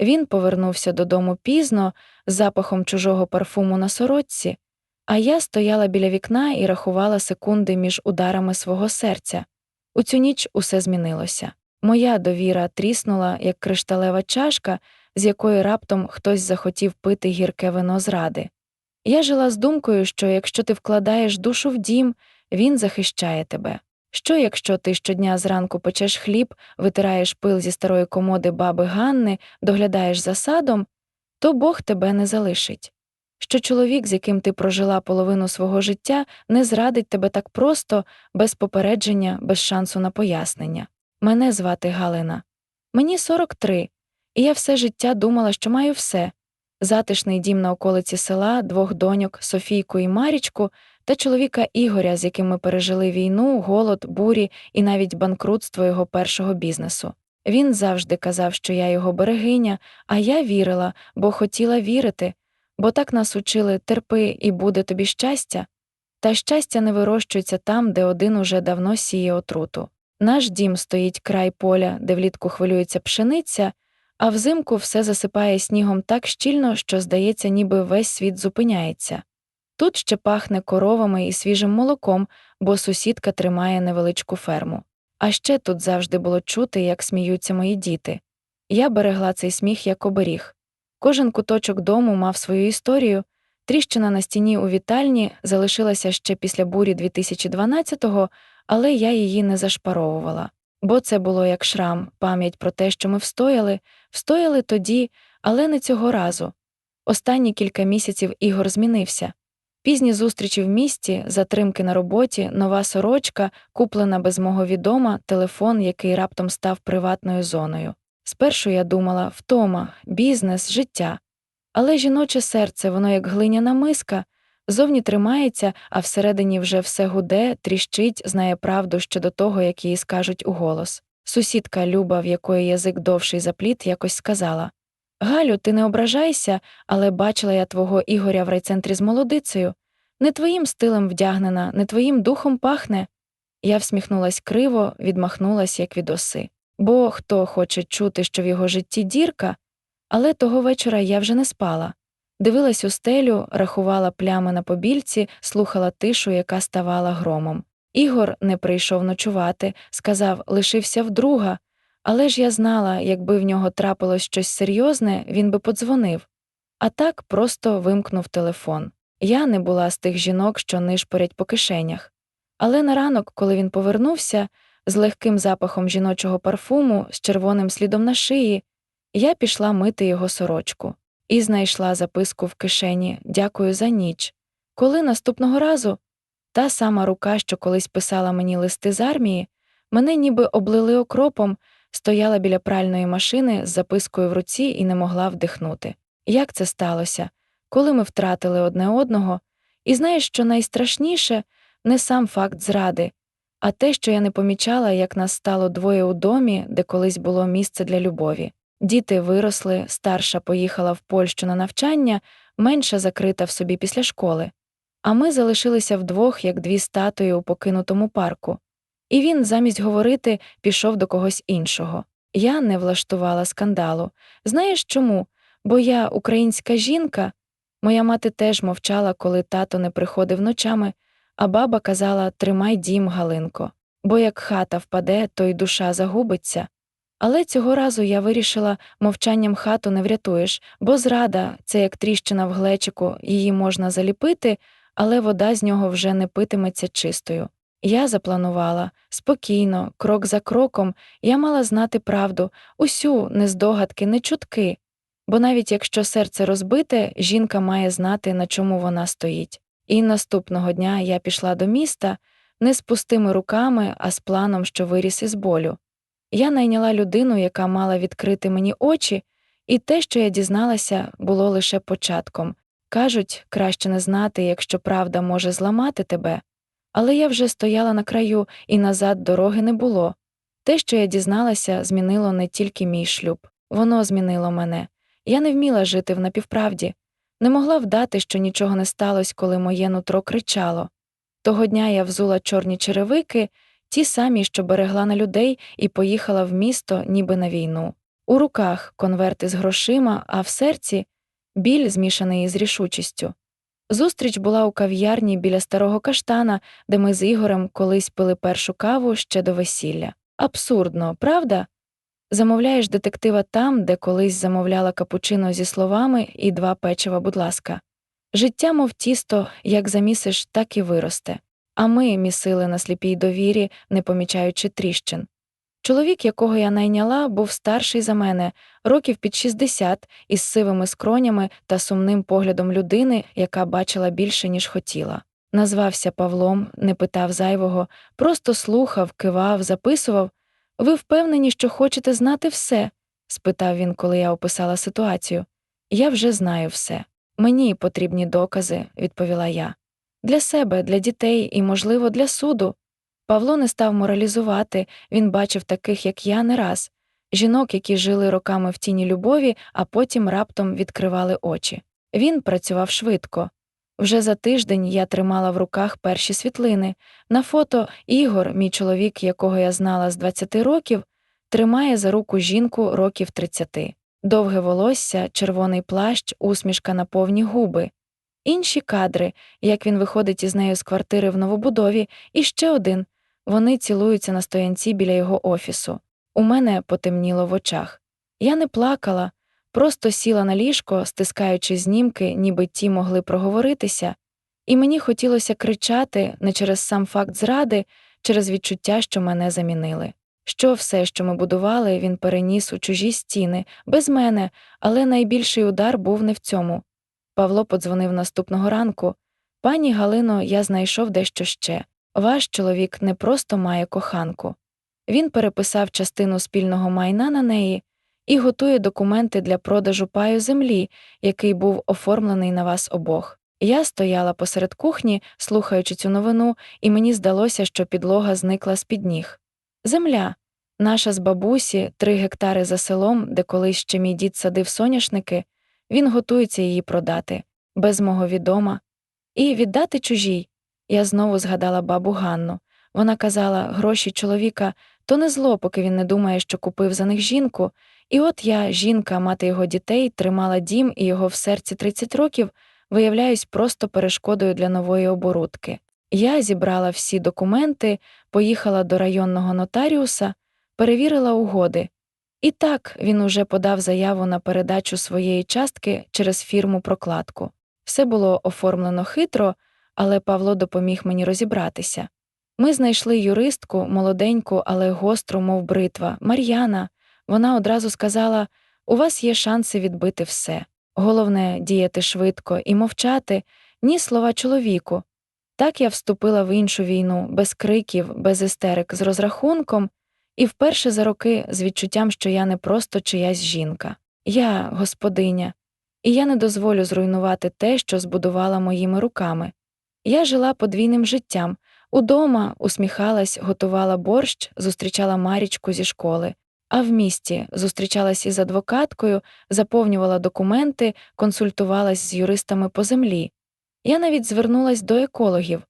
Він повернувся додому пізно, з запахом чужого парфуму на сорочці, а я стояла біля вікна і рахувала секунди між ударами свого серця. У цю ніч усе змінилося. Моя довіра тріснула, як кришталева чашка, з якої раптом хтось захотів пити гірке вино зради. Я жила з думкою, що якщо ти вкладаєш душу в дім, він захищає тебе. Що, якщо ти щодня зранку печеш хліб, витираєш пил зі старої комоди баби Ганни, доглядаєш за садом, то Бог тебе не залишить. Що чоловік, з яким ти прожила половину свого життя, не зрадить тебе так просто, без попередження, без шансу на пояснення. Мене звати Галина. Мені 43, і я все життя думала, що маю все затишний дім на околиці села, двох доньок, Софійку і Марічку, та чоловіка Ігоря, з яким ми пережили війну, голод, бурі і навіть банкрутство його першого бізнесу. Він завжди казав, що я його берегиня, а я вірила, бо хотіла вірити, бо так нас учили терпи і буде тобі щастя. Та щастя не вирощується там, де один уже давно сіє отруту. Наш дім стоїть край поля, де влітку хвилюється пшениця, а взимку все засипає снігом так щільно, що, здається, ніби весь світ зупиняється. Тут ще пахне коровами і свіжим молоком, бо сусідка тримає невеличку ферму. А ще тут завжди було чути, як сміються мої діти. Я берегла цей сміх як оберіг. Кожен куточок дому мав свою історію. Тріщина на стіні у вітальні залишилася ще після бурі 2012-го, але я її не зашпаровувала. Бо це було як шрам, пам'ять про те, що ми встояли, встояли тоді, але не цього разу. Останні кілька місяців Ігор змінився. Пізні зустрічі в місті, затримки на роботі, нова сорочка, куплена без мого відома, телефон, який раптом став приватною зоною. Спершу я думала втома, бізнес, життя. Але жіноче серце, воно як глиняна миска, зовні тримається, а всередині вже все гуде, тріщить, знає правду щодо того, як її скажуть уголос. Сусідка Люба, в якої язик довший за пліт, якось сказала Галю, ти не ображайся, але бачила я твого Ігоря в райцентрі з молодицею. Не твоїм стилем вдягнена, не твоїм духом пахне. Я всміхнулась криво, відмахнулась, як від оси. Бо хто хоче чути, що в його житті дірка, але того вечора я вже не спала. Дивилась у стелю, рахувала плями на побільці, слухала тишу, яка ставала громом. Ігор не прийшов ночувати, сказав, лишився вдруга, але ж я знала, якби в нього трапилось щось серйозне, він би подзвонив. А так просто вимкнув телефон. Я не була з тих жінок, що нишпорять по кишенях. Але на ранок, коли він повернувся, з легким запахом жіночого парфуму, з червоним слідом на шиї, я пішла мити його сорочку і знайшла записку в кишені Дякую за ніч. Коли наступного разу та сама рука, що колись писала мені листи з армії, мене ніби облили окропом, стояла біля пральної машини з запискою в руці і не могла вдихнути. Як це сталося, коли ми втратили одне одного, і знаєш, що найстрашніше не сам факт зради, а те, що я не помічала, як нас стало двоє у домі, де колись було місце для любові. Діти виросли, старша поїхала в Польщу на навчання, менша закрита в собі після школи. А ми залишилися вдвох, як дві статуї у покинутому парку. І він, замість говорити, пішов до когось іншого. Я не влаштувала скандалу. Знаєш чому? Бо я українська жінка. Моя мати теж мовчала, коли тато не приходив ночами, а баба казала Тримай дім, Галинко, бо як хата впаде, то й душа загубиться. Але цього разу я вирішила, мовчанням хату не врятуєш, бо зрада це як тріщина в глечику, її можна заліпити, але вода з нього вже не питиметься чистою. Я запланувала спокійно, крок за кроком, я мала знати правду, усю, не здогадки, не чутки. Бо навіть якщо серце розбите, жінка має знати, на чому вона стоїть. І наступного дня я пішла до міста не з пустими руками, а з планом, що виріс із болю. Я найняла людину, яка мала відкрити мені очі, і те, що я дізналася, було лише початком. Кажуть, краще не знати, якщо правда може зламати тебе. Але я вже стояла на краю, і назад дороги не було. Те, що я дізналася, змінило не тільки мій шлюб, воно змінило мене. Я не вміла жити в напівправді, не могла вдати, що нічого не сталося, коли моє нутро кричало. Того дня я взула чорні черевики ті самі, що берегла на людей, і поїхала в місто, ніби на війну. У руках конверти з грошима, а в серці біль, змішаний із рішучістю. Зустріч була у кав'ярні біля старого каштана, де ми з Ігорем колись пили першу каву ще до весілля. Абсурдно, правда? Замовляєш детектива там, де колись замовляла капучино зі словами і два печива, будь ласка. Життя, мов тісто, як замісиш, так і виросте. А ми місили на сліпій довірі, не помічаючи тріщин. Чоловік, якого я найняла, був старший за мене, років під 60, із сивими скронями та сумним поглядом людини, яка бачила більше, ніж хотіла. Назвався Павлом, не питав зайвого, просто слухав, кивав, записував. Ви впевнені, що хочете знати все? спитав він, коли я описала ситуацію. Я вже знаю все. Мені потрібні докази, відповіла я. Для себе, для дітей і, можливо, для суду. Павло не став моралізувати, він бачив таких, як я, не раз жінок, які жили роками в тіні любові, а потім раптом відкривали очі. Він працював швидко. Вже за тиждень я тримала в руках перші світлини. На фото Ігор, мій чоловік, якого я знала з 20 років, тримає за руку жінку років 30. Довге волосся, червоний плащ, усмішка на повні губи. Інші кадри, як він виходить із нею з квартири в новобудові, і ще один вони цілуються на стоянці біля його офісу. У мене потемніло в очах. Я не плакала, просто сіла на ліжко, стискаючи знімки, ніби ті могли проговоритися, і мені хотілося кричати не через сам факт зради, через відчуття, що мене замінили. Що все, що ми будували, він переніс у чужі стіни, без мене, але найбільший удар був не в цьому. Павло подзвонив наступного ранку. Пані Галино, я знайшов дещо ще. Ваш чоловік не просто має коханку. Він переписав частину спільного майна на неї і готує документи для продажу паю землі, який був оформлений на вас обох. Я стояла посеред кухні, слухаючи цю новину, і мені здалося, що підлога зникла з під ніг. Земля. Наша з бабусі, три гектари за селом, де колись ще мій дід садив соняшники, він готується її продати, без мого відома, і віддати чужій. Я знову згадала бабу Ганну. Вона казала, гроші чоловіка то не зло, поки він не думає, що купив за них жінку. І от я, жінка, мати його дітей, тримала дім і його в серці 30 років, виявляюсь просто перешкодою для нової оборудки. Я зібрала всі документи, поїхала до районного нотаріуса, перевірила угоди. І так він уже подав заяву на передачу своєї частки через фірму прокладку. Все було оформлено хитро, але Павло допоміг мені розібратися. Ми знайшли юристку, молоденьку, але гостру, мов бритва, Мар'яна. Вона одразу сказала: у вас є шанси відбити все. Головне діяти швидко і мовчати, ні слова чоловіку. Так я вступила в іншу війну, без криків, без істерик, з розрахунком, і вперше за роки з відчуттям, що я не просто чиясь жінка. Я господиня, і я не дозволю зруйнувати те, що збудувала моїми руками. Я жила подвійним життям. Удома усміхалась, готувала борщ, зустрічала Марічку зі школи, а в місті зустрічалась із адвокаткою, заповнювала документи, консультувалась з юристами по землі. Я навіть звернулась до екологів,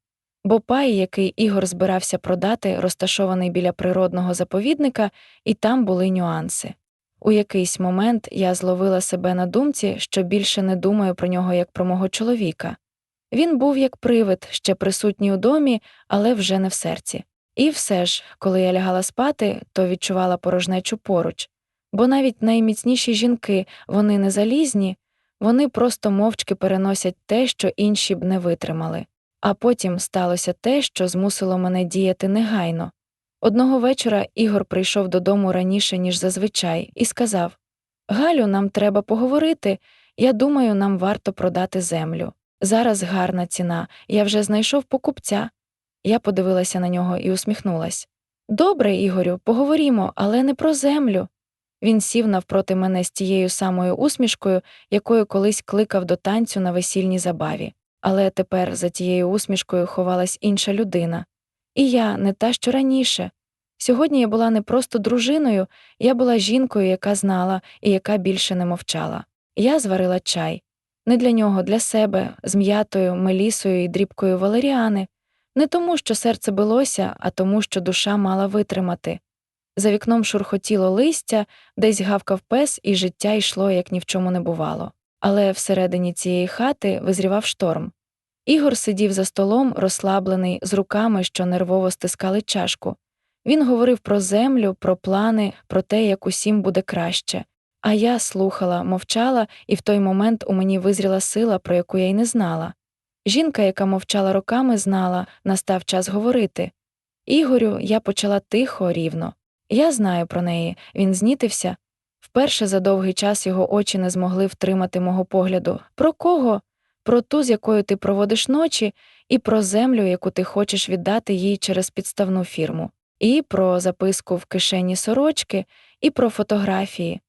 бо пай, який Ігор збирався продати, розташований біля природного заповідника, і там були нюанси. У якийсь момент я зловила себе на думці, що більше не думаю про нього як про мого чоловіка. Він був як привид, ще присутній у домі, але вже не в серці. І все ж, коли я лягала спати, то відчувала порожнечу поруч, бо навіть найміцніші жінки, вони не залізні, вони просто мовчки переносять те, що інші б не витримали. А потім сталося те, що змусило мене діяти негайно. Одного вечора Ігор прийшов додому раніше, ніж зазвичай, і сказав Галю, нам треба поговорити. Я думаю, нам варто продати землю. Зараз гарна ціна, я вже знайшов покупця. Я подивилася на нього і усміхнулась. Добре, Ігорю, поговоримо, але не про землю. Він сів навпроти мене з тією самою усмішкою, якою колись кликав до танцю на весільній забаві. Але тепер за тією усмішкою ховалась інша людина. І я не та, що раніше. Сьогодні я була не просто дружиною, я була жінкою, яка знала і яка більше не мовчала. Я зварила чай не для нього, для себе, з м'ятою, мелісою і дрібкою валеріани, не тому, що серце билося, а тому, що душа мала витримати. За вікном шурхотіло листя, десь гавкав пес, і життя йшло, як ні в чому не бувало. Але всередині цієї хати визрівав шторм. Ігор сидів за столом, розслаблений, з руками, що нервово стискали чашку. Він говорив про землю, про плани, про те, як усім буде краще. А я слухала, мовчала, і в той момент у мені визріла сила, про яку я й не знала. Жінка, яка мовчала роками, знала, настав час говорити. Ігорю, я почала тихо, рівно. Я знаю про неї, він знітився. Вперше за довгий час його очі не змогли втримати мого погляду. Про кого? Про ту, з якою ти проводиш ночі, і про землю, яку ти хочеш віддати їй через підставну фірму, і про записку в кишені сорочки, і про фотографії.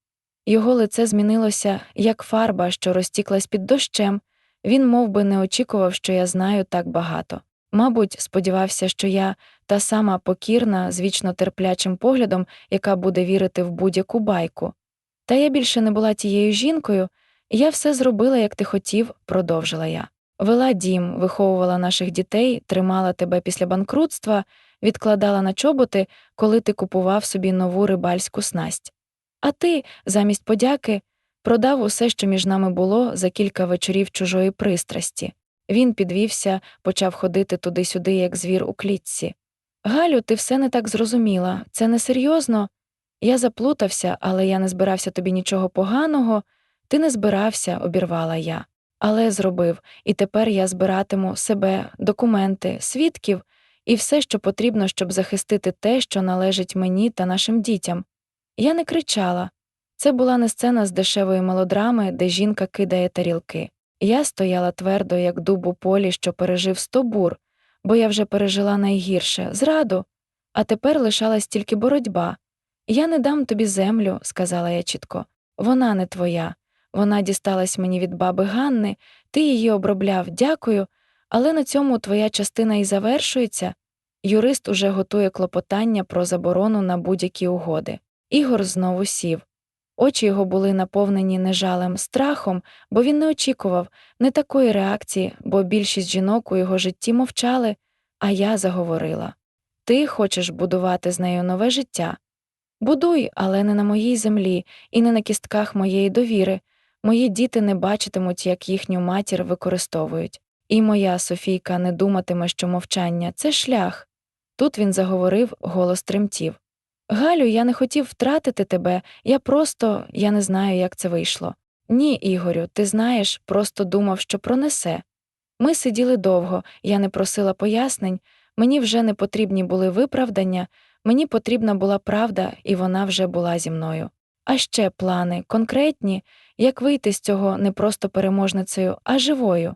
Його лице змінилося, як фарба, що розтіклась під дощем. Він мов би, не очікував, що я знаю так багато. Мабуть, сподівався, що я та сама покірна, з вічно терплячим поглядом, яка буде вірити в будь-яку байку. Та я більше не була тією жінкою, я все зробила, як ти хотів, продовжила я. Вела дім, виховувала наших дітей, тримала тебе після банкрутства, відкладала на чоботи, коли ти купував собі нову рибальську снасть. А ти, замість подяки, продав усе, що між нами було, за кілька вечорів чужої пристрасті. Він підвівся, почав ходити туди-сюди, як звір у клітці. Галю, ти все не так зрозуміла, це несерйозно. Я заплутався, але я не збирався тобі нічого поганого. Ти не збирався, обірвала я. Але зробив, і тепер я збиратиму себе, документи, свідків і все, що потрібно, щоб захистити те, що належить мені та нашим дітям. Я не кричала. Це була не сцена з дешевої мелодрами, де жінка кидає тарілки. Я стояла твердо, як дуб у полі, що пережив сто бур, бо я вже пережила найгірше зраду, а тепер лишалась тільки боротьба. Я не дам тобі землю, сказала я чітко. Вона не твоя. Вона дісталась мені від баби Ганни, ти її обробляв, дякую, але на цьому твоя частина і завершується. Юрист уже готує клопотання про заборону на будь-які угоди. Ігор знову сів. Очі його були наповнені не жалем, страхом, бо він не очікував не такої реакції, бо більшість жінок у його житті мовчали, а я заговорила Ти хочеш будувати з нею нове життя. Будуй, але не на моїй землі і не на кістках моєї довіри. Мої діти не бачитимуть, як їхню матір використовують. І моя Софійка не думатиме, що мовчання це шлях. Тут він заговорив, голос тремтів. Галю, я не хотів втратити тебе, я просто я не знаю, як це вийшло. Ні, Ігорю, ти знаєш, просто думав, що пронесе. Ми сиділи довго, я не просила пояснень, мені вже не потрібні були виправдання, мені потрібна була правда, і вона вже була зі мною. А ще плани, конкретні, як вийти з цього не просто переможницею, а живою.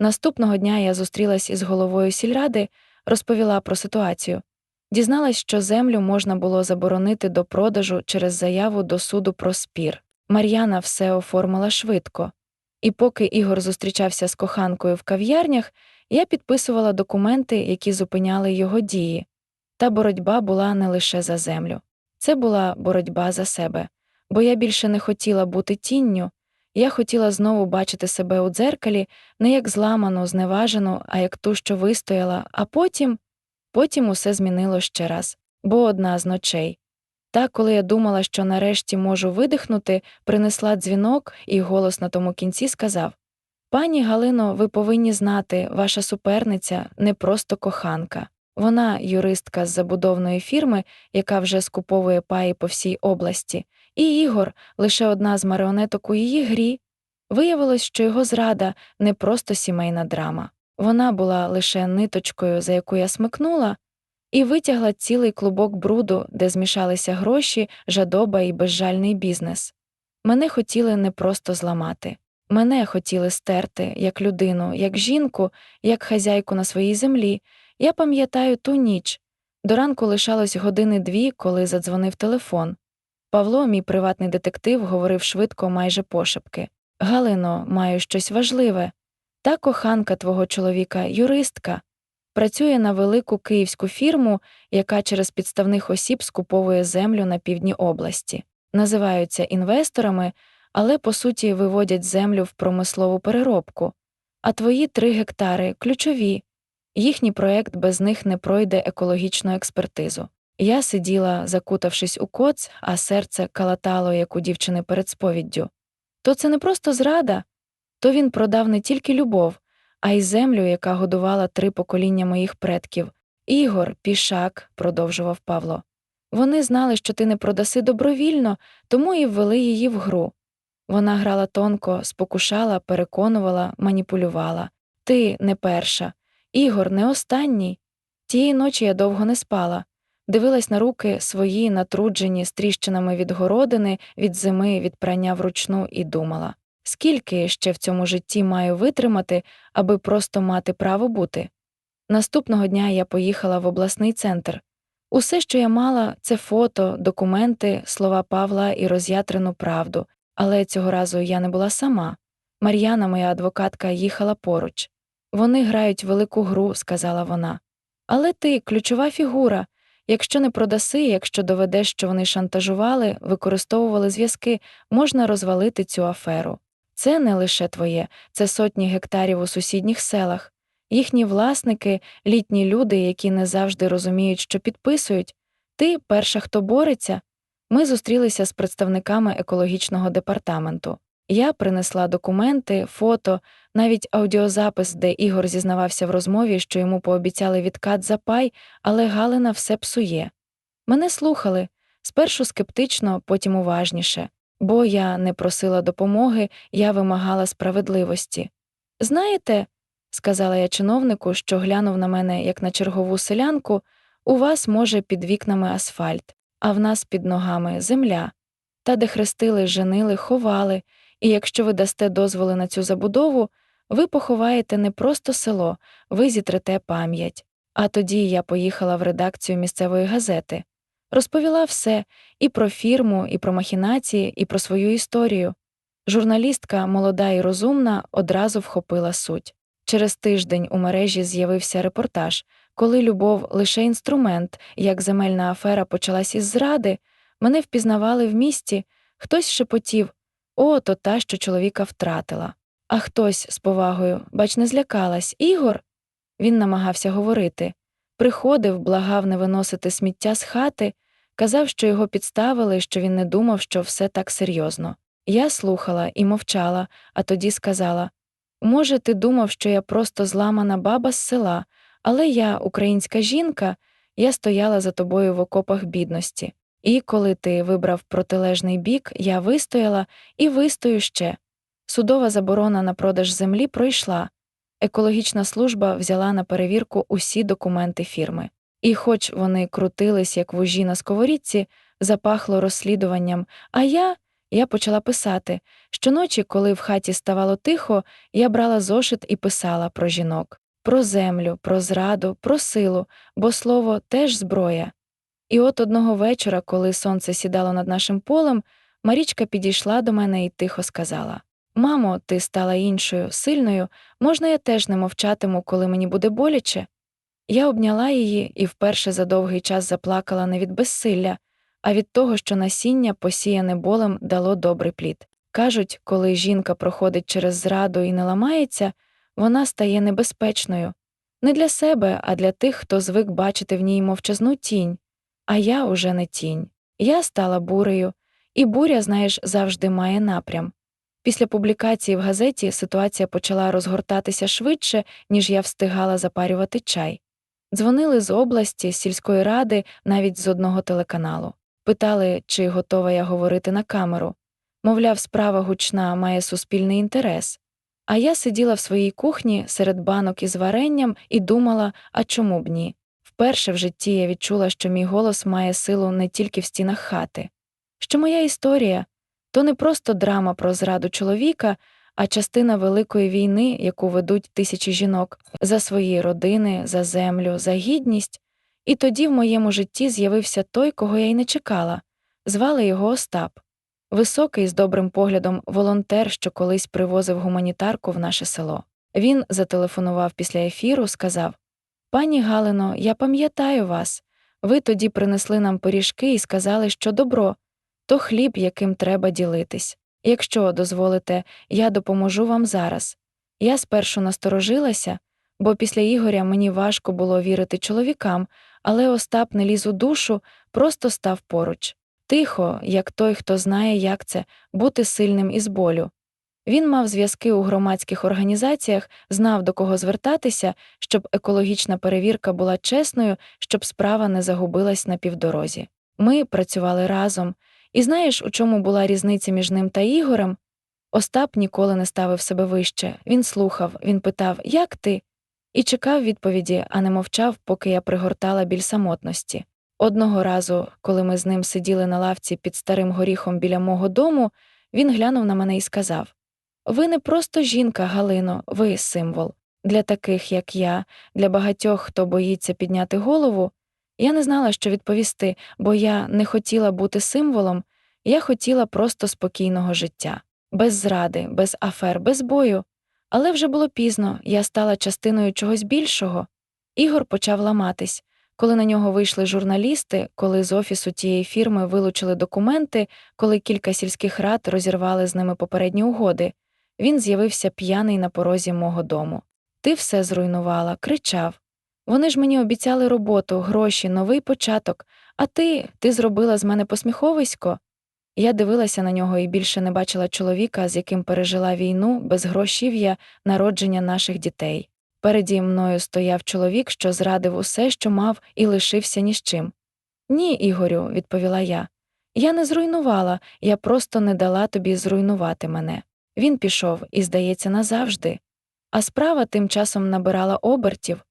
Наступного дня я зустрілась із головою сільради, розповіла про ситуацію. Дізналась, що землю можна було заборонити до продажу через заяву до суду про спір. Мар'яна все оформила швидко. І поки Ігор зустрічався з коханкою в кав'ярнях, я підписувала документи, які зупиняли його дії. Та боротьба була не лише за землю, це була боротьба за себе, бо я більше не хотіла бути тінню, я хотіла знову бачити себе у дзеркалі не як зламану, зневажену, а як ту, що вистояла, а потім. Потім усе змінило ще раз, бо одна з ночей. Та, коли я думала, що нарешті можу видихнути, принесла дзвінок, і голос на тому кінці сказав Пані Галино, ви повинні знати, ваша суперниця не просто коханка. Вона юристка з забудовної фірми, яка вже скуповує паї по всій області, і Ігор лише одна з маріонеток у її грі. Виявилось, що його зрада не просто сімейна драма. Вона була лише ниточкою, за яку я смикнула, і витягла цілий клубок бруду, де змішалися гроші, жадоба і безжальний бізнес. Мене хотіли не просто зламати, мене хотіли стерти як людину, як жінку, як хазяйку на своїй землі. Я пам'ятаю ту ніч. До ранку лишалось години дві, коли задзвонив телефон. Павло, мій приватний детектив, говорив швидко, майже пошепки Галино, маю щось важливе. Та коханка твого чоловіка, юристка, працює на велику київську фірму, яка через підставних осіб скуповує землю на півдні області, називаються інвесторами, але по суті виводять землю в промислову переробку. А твої три гектари ключові, їхній проект без них не пройде екологічну експертизу. Я сиділа, закутавшись у коц, а серце калатало, як у дівчини перед сповіддю. То це не просто зрада, то він продав не тільки любов, а й землю, яка годувала три покоління моїх предків. Ігор, пішак, продовжував Павло. Вони знали, що ти не продаси добровільно, тому і ввели її в гру. Вона грала тонко, спокушала, переконувала, маніпулювала. Ти не перша, Ігор не останній. Тієї ночі я довго не спала, дивилась на руки свої, натруджені з тріщинами від городини, від зими, від прання вручну, і думала скільки ще в цьому житті маю витримати, аби просто мати право бути. Наступного дня я поїхала в обласний центр. Усе, що я мала, це фото, документи, слова Павла і роз'ятрену правду, але цього разу я не була сама. Мар'яна, моя адвокатка, їхала поруч. Вони грають велику гру, сказала вона. Але ти ключова фігура. Якщо не продаси, якщо доведеш, що вони шантажували, використовували зв'язки, можна розвалити цю аферу. Це не лише твоє, це сотні гектарів у сусідніх селах. Їхні власники, літні люди, які не завжди розуміють, що підписують. Ти перша, хто бореться. Ми зустрілися з представниками екологічного департаменту. Я принесла документи, фото, навіть аудіозапис, де Ігор зізнавався в розмові, що йому пообіцяли відкат за пай, але Галина все псує. Мене слухали спершу скептично, потім уважніше, бо я не просила допомоги, я вимагала справедливості. Знаєте, сказала я чиновнику, що глянув на мене як на чергову селянку, у вас, може, під вікнами асфальт, а в нас під ногами земля. Та де хрестили, женили, ховали, і якщо ви дасте дозволи на цю забудову, ви поховаєте не просто село, ви зітрете пам'ять. А тоді я поїхала в редакцію місцевої газети, розповіла все і про фірму, і про махінації, і про свою історію. Журналістка, молода і розумна, одразу вхопила суть. Через тиждень у мережі з'явився репортаж, коли любов лише інструмент, як земельна афера почалась із зради, мене впізнавали в місті, хтось шепотів о, то та, що чоловіка втратила. А хтось з повагою, бач, не злякалась, Ігор. Він намагався говорити. Приходив, благав не виносити сміття з хати, казав, що його підставили, що він не думав, що все так серйозно. Я слухала і мовчала, а тоді сказала може, ти думав, що я просто зламана баба з села, але я, українська жінка, я стояла за тобою в окопах бідності. І коли ти вибрав протилежний бік, я вистояла і вистою ще. Судова заборона на продаж землі пройшла. Екологічна служба взяла на перевірку усі документи фірми. І, хоч вони крутились, як вужі на сковорідці, запахло розслідуванням, а я я почала писати щоночі, коли в хаті ставало тихо, я брала зошит і писала про жінок, про землю, про зраду, про силу, бо слово теж зброя. І от одного вечора, коли сонце сідало над нашим полем, Марічка підійшла до мене і тихо сказала Мамо, ти стала іншою, сильною, можна я теж не мовчатиму, коли мені буде боляче? Я обняла її і вперше за довгий час заплакала не від безсилля, а від того, що насіння, посіяне болем, дало добрий плід. Кажуть, коли жінка проходить через зраду і не ламається, вона стає небезпечною не для себе, а для тих, хто звик бачити в ній мовчазну тінь. А я уже не тінь. Я стала бурею, і буря, знаєш, завжди має напрям. Після публікації в газеті ситуація почала розгортатися швидше, ніж я встигала запарювати чай. Дзвонили з області, з сільської ради, навіть з одного телеканалу. Питали, чи готова я говорити на камеру. Мовляв, справа гучна має суспільний інтерес. А я сиділа в своїй кухні серед банок із варенням і думала, а чому б ні? Вперше в житті я відчула, що мій голос має силу не тільки в стінах хати, що моя історія то не просто драма про зраду чоловіка, а частина великої війни, яку ведуть тисячі жінок за свої родини, за землю, за гідність. І тоді в моєму житті з'явився той, кого я й не чекала. Звали його Остап, високий з добрим поглядом волонтер, що колись привозив гуманітарку в наше село. Він зателефонував після ефіру, сказав Пані Галино, я пам'ятаю вас. Ви тоді принесли нам пиріжки і сказали, що добро, то хліб, яким треба ділитись. Якщо дозволите, я допоможу вам зараз. Я спершу насторожилася, бо після Ігоря мені важко було вірити чоловікам, але Остап не ліз у душу, просто став поруч. Тихо, як той, хто знає, як це бути сильним із болю. Він мав зв'язки у громадських організаціях, знав, до кого звертатися, щоб екологічна перевірка була чесною, щоб справа не загубилась на півдорозі. Ми працювали разом, і знаєш, у чому була різниця між ним та Ігорем? Остап ніколи не ставив себе вище. Він слухав, він питав Як ти? і чекав відповіді, а не мовчав, поки я пригортала біль самотності. Одного разу, коли ми з ним сиділи на лавці під старим горіхом біля мого дому, він глянув на мене і сказав Ви не просто жінка, Галино, ви символ. Для таких, як я, для багатьох, хто боїться підняти голову. Я не знала, що відповісти, бо я не хотіла бути символом, я хотіла просто спокійного життя, без зради, без афер, без бою. Але вже було пізно, я стала частиною чогось більшого. Ігор почав ламатись. Коли на нього вийшли журналісти, коли з офісу тієї фірми вилучили документи, коли кілька сільських рад розірвали з ними попередні угоди, він з'явився п'яний на порозі мого дому. Ти все зруйнувала, кричав. Вони ж мені обіцяли роботу, гроші, новий початок, а ти ти зробила з мене посміховисько. Я дивилася на нього і більше не бачила чоловіка, з яким пережила війну, без грошів'я, народження наших дітей. Переді мною стояв чоловік, що зрадив усе, що мав, і лишився ні з чим. Ні, Ігорю, відповіла я. Я не зруйнувала, я просто не дала тобі зруйнувати мене. Він пішов і, здається, назавжди. А справа тим часом набирала обертів.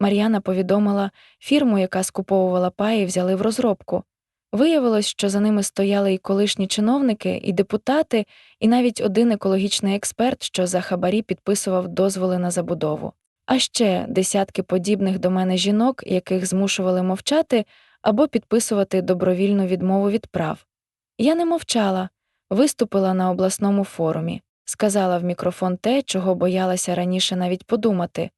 Мар'яна повідомила фірму, яка скуповувала паї, взяли в розробку. Виявилось, що за ними стояли і колишні чиновники, і депутати, і навіть один екологічний експерт, що за хабарі підписував дозволи на забудову. А ще десятки подібних до мене жінок, яких змушували мовчати або підписувати добровільну відмову від прав. Я не мовчала, виступила на обласному форумі, сказала в мікрофон те, чого боялася раніше навіть подумати.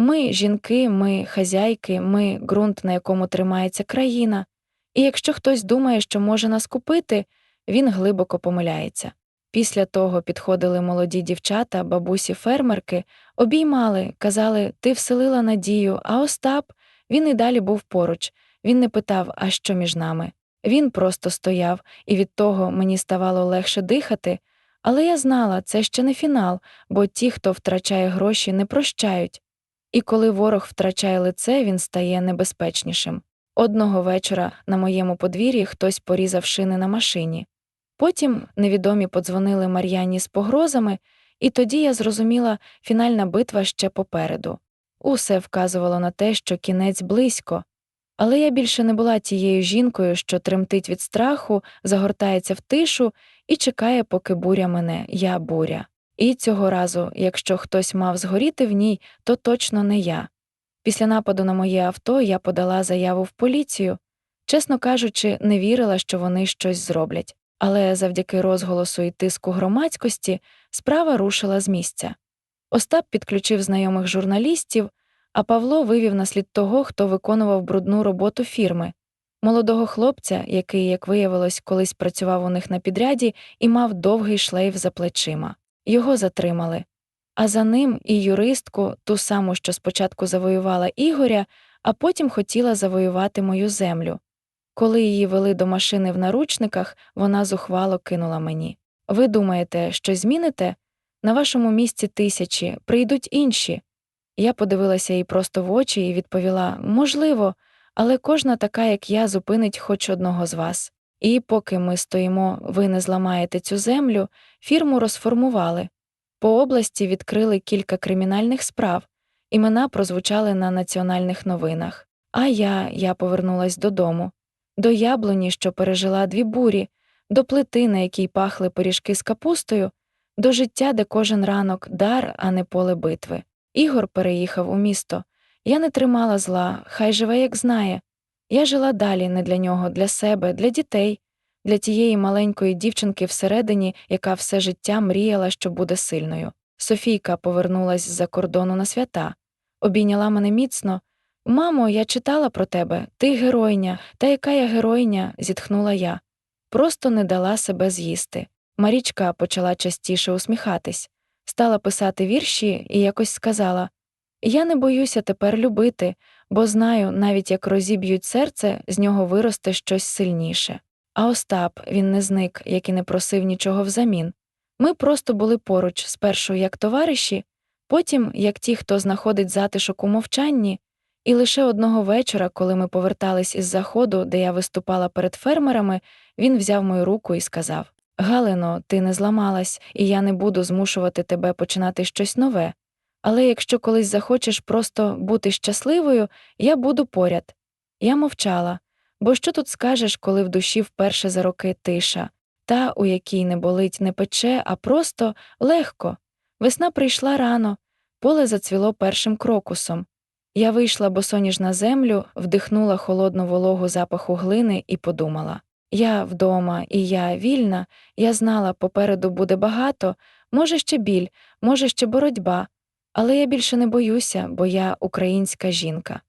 Ми, жінки, ми хазяйки, ми ґрунт, на якому тримається країна. І якщо хтось думає, що може нас купити, він глибоко помиляється. Після того підходили молоді дівчата, бабусі фермерки, обіймали, казали Ти вселила надію, а Остап він і далі був поруч. Він не питав, а що між нами. Він просто стояв, і від того мені ставало легше дихати, але я знала, це ще не фінал, бо ті, хто втрачає гроші, не прощають. І коли ворог втрачає лице, він стає небезпечнішим. Одного вечора на моєму подвір'ї хтось порізав шини на машині. Потім невідомі подзвонили Мар'яні з погрозами, і тоді я зрозуміла, фінальна битва ще попереду. Усе вказувало на те, що кінець близько. Але я більше не була тією жінкою, що тремтить від страху, загортається в тишу і чекає, поки буря мене, я буря. І цього разу, якщо хтось мав згоріти в ній, то точно не я. Після нападу на моє авто я подала заяву в поліцію, чесно кажучи, не вірила, що вони щось зроблять, але завдяки розголосу і тиску громадськості справа рушила з місця. Остап підключив знайомих журналістів, а Павло вивів на слід того, хто виконував брудну роботу фірми, молодого хлопця, який, як виявилось, колись працював у них на підряді і мав довгий шлейф за плечима. Його затримали а за ним і юристку, ту саму, що спочатку завоювала Ігоря, а потім хотіла завоювати мою землю. Коли її вели до машини в наручниках, вона зухвало кинула мені. Ви думаєте, що зміните? На вашому місці тисячі, прийдуть інші. Я подивилася їй просто в очі і відповіла можливо, але кожна така, як я, зупинить хоч одного з вас. І поки ми стоїмо, ви не зламаєте цю землю, фірму розформували. По області відкрили кілька кримінальних справ, імена прозвучали на національних новинах. А я, я повернулась додому, до яблуні, що пережила дві бурі, до плити, на якій пахли пиріжки з капустою, до життя, де кожен ранок дар, а не поле битви. Ігор переїхав у місто. Я не тримала зла, хай живе, як знає. Я жила далі не для нього, для себе, для дітей, для тієї маленької дівчинки всередині, яка все життя мріяла, що буде сильною. Софійка повернулась з-за кордону на свята, обійняла мене міцно. Мамо, я читала про тебе, ти геройня, та яка я геройня, зітхнула я. Просто не дала себе з'їсти. Марічка почала частіше усміхатись, стала писати вірші і якось сказала Я не боюся тепер любити, бо знаю, навіть як розіб'ють серце, з нього виросте щось сильніше. А Остап він не зник, як і не просив нічого взамін. Ми просто були поруч, спершу як товариші, потім як ті, хто знаходить затишок у мовчанні, і лише одного вечора, коли ми повертались із заходу, де я виступала перед фермерами, він взяв мою руку і сказав: Галино, ти не зламалась, і я не буду змушувати тебе починати щось нове. Але якщо колись захочеш просто бути щасливою, я буду поряд. Я мовчала, бо що тут скажеш, коли в душі вперше за роки тиша, та, у якій не болить, не пече, а просто легко. Весна прийшла рано, поле зацвіло першим крокусом. Я вийшла босоніж на землю, вдихнула холодну вологу запаху глини і подумала. Я вдома, і я вільна, я знала, попереду буде багато, може ще біль, може ще боротьба, але я більше не боюся, бо я українська жінка.